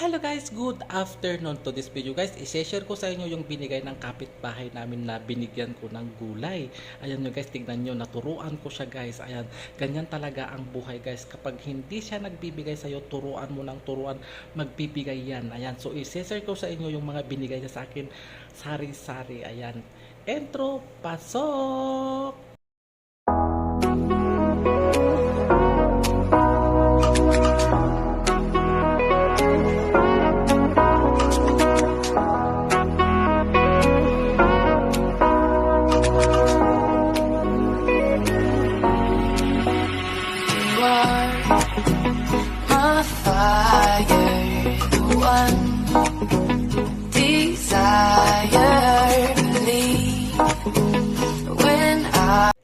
Hello guys, good afternoon to this video guys. I-share ko sa inyo yung binigay ng kapitbahay namin na binigyan ko ng gulay. Ayan nyo guys, tignan nyo, naturuan ko siya guys. Ayan, ganyan talaga ang buhay guys. Kapag hindi siya nagbibigay sa iyo, turuan mo ng turuan, magbibigay yan. Ayan, so i-share ko sa inyo yung mga binigay niya sa akin. Sari-sari, ayan. Entro, pasok!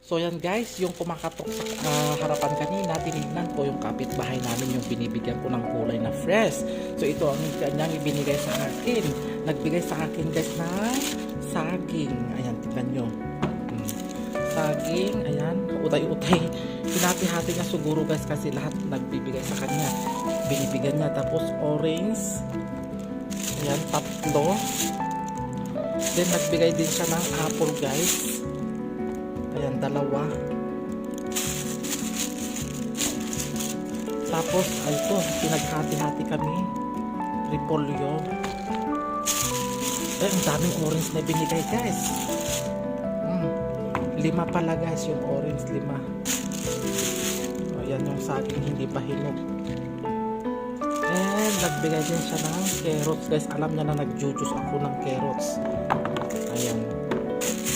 So yan guys, yung kumakatok sa ah, harapan kanina, tinignan ko yung kapitbahay namin yung binibigyan ko ng kulay na fresh. So ito ang kanyang ibinigay sa akin. Nagbigay sa akin guys na saging. Ayan, tignan nyo. Hmm. Saging, ayan, utay-utay. Hinati-hati niya siguro guys kasi lahat nagbibigay sa kanya. Binibigyan niya. Tapos orange. Ayan, tatlo. Then nagbigay din siya ng apple guys. Ayan, dalawa. Tapos, ito, pinaghati-hati kami. Repolyo. Eh, ang daming orange na binigay, guys. Mm. Lima pala, guys, yung orange, lima. Ayan yung saging hindi pa hinog. And, nagbigay din siya ng carrots, guys. Alam niya na nag-juice ako ng carrots. Ayan.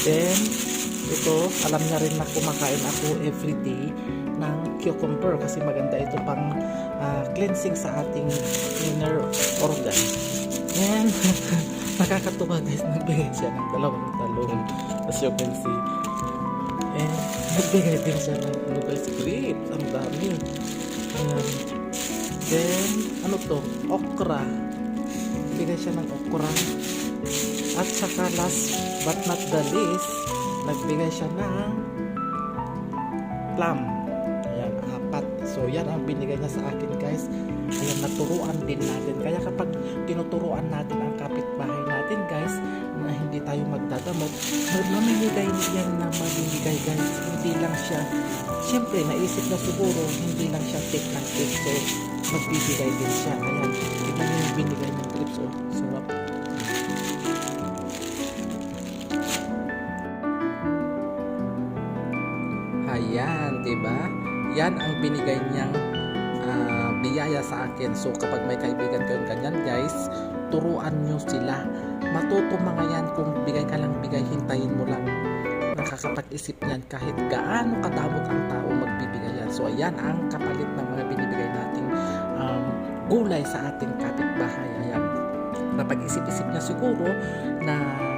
Then, ito, alam niya rin na kumakain ako everyday ng cucumber kasi maganda ito pang ah, cleansing sa ating inner organ. And, nakakatuwa guys, nagbigay siya ng dalawang talong. As you can see. And, nagbigay din siya ng ano guys, grapes. Ang dami. Ayan. Then, ano to? Okra. Bigay siya ng okra. At saka last but not the least, nagbigay siya ng plum. Ayan, apat. So, yan ang binigay niya sa akin, guys. Ayan, naturuan din natin. Kaya kapag tinuturuan natin ang kapitbahay natin, guys, na hindi tayo magdadamot, mamimigay yan na mamimigay, guys. Hindi lang siya, siyempre, naisip na siguro, hindi lang siya take ng take. So, magbibigay din siya. Ayan, niyo yung binigay ng Ayan, 'di ba? Yan ang binigay niyang ah, biyaya sa akin. So kapag may kaibigan kayong ganyan, guys, turuan niyo sila. Matuto mga yan kung bigay ka lang bigay, hintayin mo lang. Nakakapag-isip niyan kahit gaano kadamot ang tao magbibigay yan. So ayan ang kapalit ng mga binibigay nating um, gulay sa ating kapitbahay. Ayan. Napag-isip-isip niya siguro na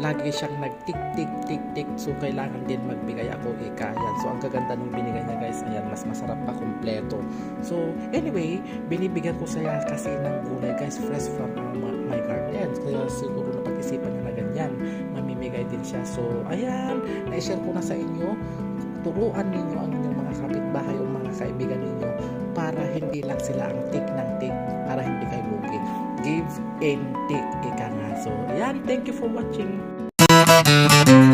lagi siyang nagtik tik tik tik so kailangan din magbigay ako ika. Yan. So ang gaganda ng binigay niya guys ayan mas masarap pa kompleto so anyway binibigyan ko siya kasi ng gulay guys fresh from ma- my garden. Kaya siguro napag-isipan niya na ganyan. Mamimigay din siya. So ayan. Na-share ko na sa inyo. Turuan ninyo ang inyong mga kapitbahay o mga kaibigan ninyo para hindi lang sila ang tik ng tik para hindi kayo lugi. Give and take ika nga. So ayan. Thank you for watching Música